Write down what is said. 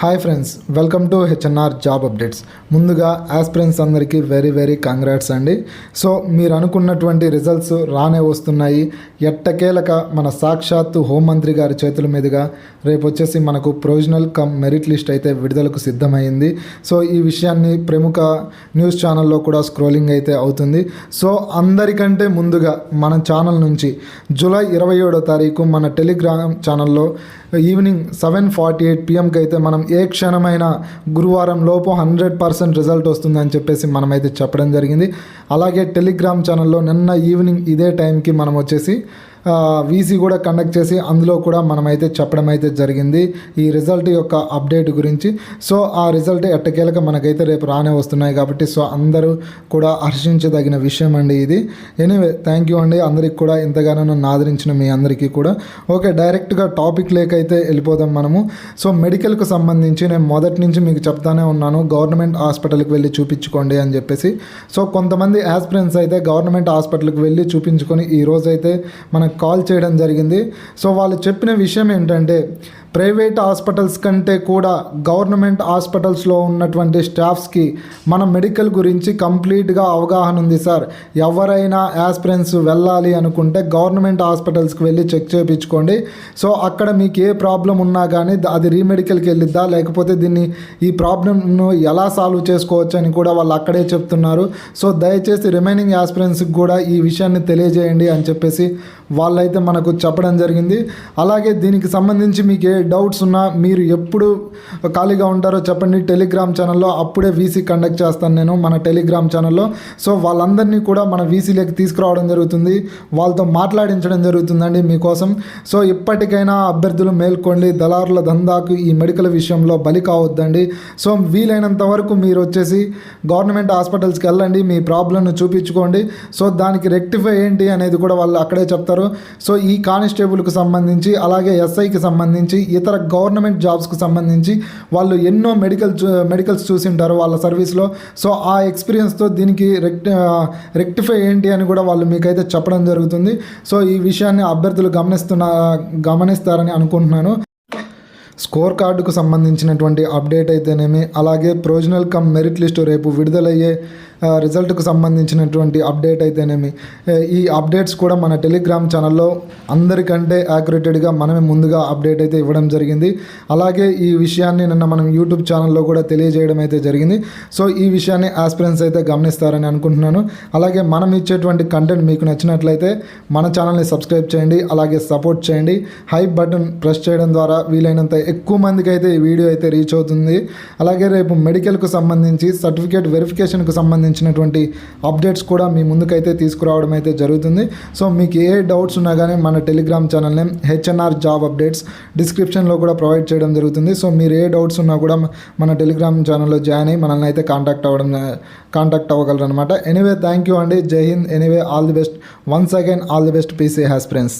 Hi friends welcome to HNR job updates ముందుగా aspirants అందరికీ very very congrats అండి. So మీరు అనుకున్నటువంటి రిజల్ట్స్ రానే వస్తున్నాయి. ఎట్టకేలక మన సాక్షాత్తు హోంమంత్రి గారి చేతుల మీదుగా రేపు వచ్చేసి మనకు ప్రొవిజనల్ కమ్ మెరిట్ లిస్ట్ అయితే విడుదలకు సిద్ధమైంది. సో ఈ విషయాన్ని ప్రముఖ న్యూస్ ఛానల్లో కూడా స్క్రోలింగ్ అయితే అవుతుంది. సో అందరికంటే ముందుగా మన ఛానల్ నుంచి జూలై ఇరవై ఏడో తారీఖు మన టెలిగ్రామ్ ఛానల్లో ఈవినింగ్ సెవెన్ ఫార్టీ ఎయిట్ పిఎంకి అయితే మనం ఏ క్షణమైన గురువారం లోపు హండ్రెడ్ పర్సెంట్ రిజల్ట్ వస్తుందని చెప్పేసి మనమైతే చెప్పడం జరిగింది. అలాగే టెలిగ్రామ్ ఛానల్లో నిన్న ఈవినింగ్ ఇదే టైంకి మనం వచ్చేసి వీసీ కూడా కండక్ట్ చేసి అందులో కూడా మనమైతే చెప్పడం అయితే జరిగింది. ఈ రిజల్ట్ యొక్క అప్డేట్ గురించి. సో ఆ రిజల్ట్ ఎట్టకేలక మనకైతే రేపు రానే వస్తున్నాయి కాబట్టి సో అందరూ కూడా హర్షించదగిన విషయం అండి ఇది. ఎనీవే థ్యాంక్ యూ అండి. అందరికి కూడా ఇంతగానో నన్ను ఆదరించిన మీ అందరికీ కూడా. ఓకే డైరెక్ట్గా టాపిక్ లేకైతే వెళ్ళిపోదాం మనము. సో మెడికల్కు సంబంధించి నేను మొదటి నుంచి మీకు చెప్తానే ఉన్నాను. గవర్నమెంట్ హాస్పిటల్కి వెళ్ళి చూపించుకోండి అని చెప్పేసి. సో కొంతమంది యాస్పిరెంట్స్ అయితే గవర్నమెంట్ హాస్పిటల్కి వెళ్ళి చూపించుకొని ఈ రోజు అయితే కాల్ చేయడం జరిగింది. సో వాళ్ళు చెప్పిన విషయం ఏంటంటే ప్రైవేట్ హాస్పిటల్స్ కంటే కూడా గవర్నమెంట్ హాస్పిటల్స్లో ఉన్నటువంటి స్టాఫ్స్కి మన మెడికల్ గురించి కంప్లీట్గా అవగాహన ఉంది సార్. ఎవరైనా యాస్పిరెంట్స్ వెళ్ళాలి అనుకుంటే గవర్నమెంట్ హాస్పిటల్స్కి వెళ్ళి చెక్ చేయించుకోండి. సో అక్కడ మీకు ఏ ప్రాబ్లం ఉన్నా కానీ అది రీమెడికల్కి వెళ్ళిద్దా? లేకపోతే దీన్ని ఈ ప్రాబ్లంను ఎలా సాల్వ్ చేసుకోవచ్చు అని కూడా వాళ్ళు అక్కడే చెప్తున్నారు. సో దయచేసి రిమైనింగ్ యాస్పిరెంట్స్కి కూడా ఈ విషయాన్ని తెలియజేయండి అని చెప్పేసి వాళ్ళైతే మనకు చెప్పడం జరిగింది. అలాగే దీనికి సంబంధించి మీకు ఏ డౌట్స్ ఉన్నా మీరు ఎప్పుడు ఖాళీగా ఉంటారో చెప్పండి. టెలిగ్రామ్ ఛానల్లో అప్పుడే వీసీ కండక్ట్ చేస్తాను నేను మన టెలిగ్రామ్ ఛానల్లో. సో వాళ్ళందరినీ కూడా మన వీసీలోకి తీసుకురావడం జరుగుతుంది. వాళ్ళతో మాట్లాడించడం జరుగుతుందండి మీకోసం. సో ఇప్పటికైనా అభ్యర్థులు మేల్కోండి. దళారుల దందాకు ఈ మెడికల్ విషయంలో బలి కావద్దండి. సో వీలైనంత వరకు మీరు వచ్చేసి గవర్నమెంట్ హాస్పిటల్స్కి వెళ్ళండి. మీ ప్రాబ్లంను చూపించుకోండి. సో దానికి రెక్టిఫై ఏంటి అనేది కూడా వాళ్ళు అక్కడే చెప్తారు. సో ఈ కానిస్టేబుల్కి సంబంధించి అలాగే ఎస్ఐకి సంబంధించి ఇతర గవర్నమెంట్ జాబ్స్కి సంబంధించి వాళ్ళు ఎన్నో మెడికల్ మెడికల్స్ చూసింటారు వాళ్ళ సర్వీస్లో. సో ఆ ఎక్స్పీరియన్స్తో దీనికి రెక్టి రెక్టిఫై ఏంటి అని కూడా వాళ్ళు మీకైతే చెప్పడం జరుగుతుంది. సో ఈ విషయాన్ని అభ్యర్థులు గమనిస్తున్న గమనిస్తారని అనుకుంటున్నాను. స్కోర్ కార్డుకు సంబంధించినటువంటి అప్డేట్ అయితేనేమి అలాగే ప్రొవిజనల్ కమ్ మెరిట్ లిస్టు రేపు విడుదలయ్యే రిజల్ట్కు సంబంధించినటువంటి అప్డేట్ అయితేనేమి. ఈ అప్డేట్స్ కూడా మన టెలిగ్రామ్ ఛానల్లో అందరికంటే యాక్యురేటెడ్గా మనమే ముందుగా అప్డేట్ అయితే ఇవ్వడం జరిగింది. అలాగే ఈ విషయాన్ని నిన్న మనం యూట్యూబ్ ఛానల్లో కూడా తెలియజేయడం అయితే జరిగింది. సో ఈ విషయాన్ని ఆస్పిరెన్స్ అయితే గమనిస్తారని అనుకుంటున్నాను. అలాగే మనం ఇచ్చేటువంటి కంటెంట్ మీకు నచ్చినట్లయితే మన ఛానల్ని సబ్స్క్రైబ్ చేయండి అలాగే సపోర్ట్ చేయండి. హైప్ బటన్ ప్రెస్ చేయడం ద్వారా వీలైనంత ఎక్కువ మందికి అయితే ఈ వీడియో అయితే రీచ్ అవుతుంది. అలాగే రేపు మెడికల్కు సంబంధించి సర్టిఫికేట్ వెరిఫికేషన్కు సంబంధించి సంబంధించినటువంటి అప్డేట్స్ కూడా మీ ముందుకైతే తీసుకురావడం అయితే జరుగుతుంది. సో మీకు ఏ డౌట్స్ ఉన్నా కానీ మన telegram channel name HNR job updates డిస్క్రిప్షన్లో కూడా ప్రొవైడ్ చేయడం జరుగుతుంది. సో మీరు ఏ డౌట్స్ ఉన్నా కూడా మన టెలిగ్రామ్ ఛానల్లో జాయిన్ అయ్యి మనల్ని అయితే కాంటాక్ట్ అవ్వడం కాంటాక్ట్ అవ్వగలరు అనమాట ఎనీవే థ్యాంక్ యూ అండి Jai Hind anyway all the best once again all the best PC has friends